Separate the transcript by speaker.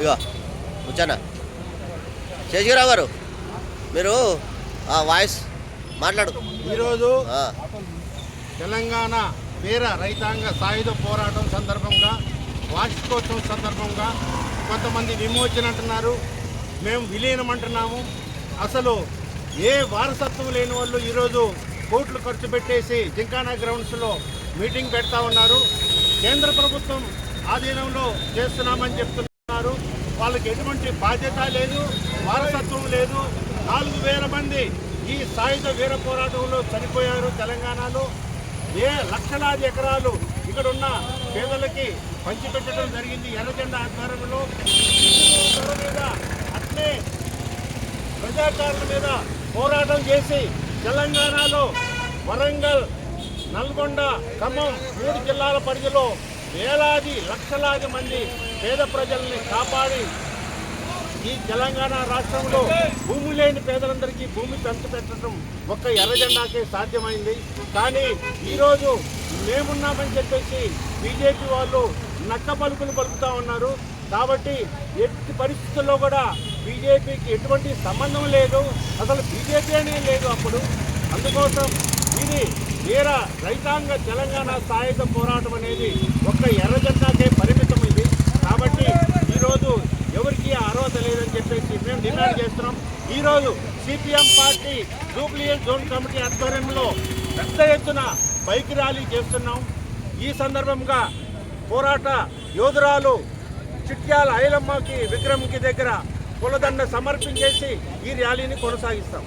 Speaker 1: ఇగో వచ్చానా శేషగిరావు గారు మీరు ఆ వాయిస్ మాట్లాడు.
Speaker 2: ఈరోజు తెలంగాణ వీర రైతాంగ సాయుధ పోరాటం సందర్భంగా వార్షికోత్సవం సందర్భంగా కొంతమంది విమోచన అంటున్నారు. మేము విలీనం అంటున్నాము అసలు ఏ వారసత్వం లేని వాళ్ళు ఈరోజు కోట్లు ఖర్చు పెట్టేసి జింకానా గ్రౌండ్స్లో మీటింగ్ పెడతా ఉన్నారు. కేంద్ర ప్రభుత్వం ఆధీనంలో చేస్తున్నామని చెప్తున్నారు. వాళ్ళకి ఎటువంటి బాధ్యత లేదు వారసత్వం లేదు. నాలుగు వేల మంది ఈ సాయుధ వీర పోరాటంలో చనిపోయారు తెలంగాణలో. ఏ లక్షలాది ఎకరాలు ఇక్కడ ఉన్న పేదలకి పంచిపెట్టడం జరిగింది ఎర్రజెండ ఆధ్వర్యంలో. మీద అట్లే ప్రజాకారుల మీద పోరాటం చేసి తెలంగాణలో వరంగల్ నల్గొండ ఖమ్మం మూడు జిల్లాల పరిధిలో వేలాది లక్షలాది మంది పేద ప్రజల్ని కాపాడి ఈ తెలంగాణ రాష్ట్రంలో భూమి లేని పేదలందరికీ భూమి పంచిపెట్టడం ఒక్క ఎర్రజెండాకే సాధ్యమైంది. కానీ ఈరోజు మేమున్నామని చెప్పేసి బీజేపీ వాళ్ళు నక్క పలుకులు పలుకుతా ఉన్నారు. కాబట్టి ఎట్టి పరిస్థితుల్లో కూడా బీజేపీకి ఎటువంటి సంబంధం లేదు. అసలు బీజేపీ అనే లేదు అప్పుడు. అందుకోసం ఇది నేర రైతాంగ తెలంగాణ సాయుధ పోరాటం అనేది ఒక్క ఎర్రజెండాకే పరిమితం ఇది కాబట్టి ఈరోజు ఎవరికి అర్హత లేదని చెప్పేసి మేము చేస్తున్నాం. ఈరోజు సిపిఎం పార్టీ జూబ్లియన్ జోన్ కమిటీ ఆధ్వర్యంలో పెద్ద ఎత్తున బైక్ ర్యాలీ చేస్తున్నాం. ఈ సందర్భంగా పోరాట యోధురాలు చిట్యాల ఐలమ్మకి విక్రమ్కి దగ్గర కులదండ సమర్పించేసి ఈ ర్యాలీని కొనసాగిస్తాం.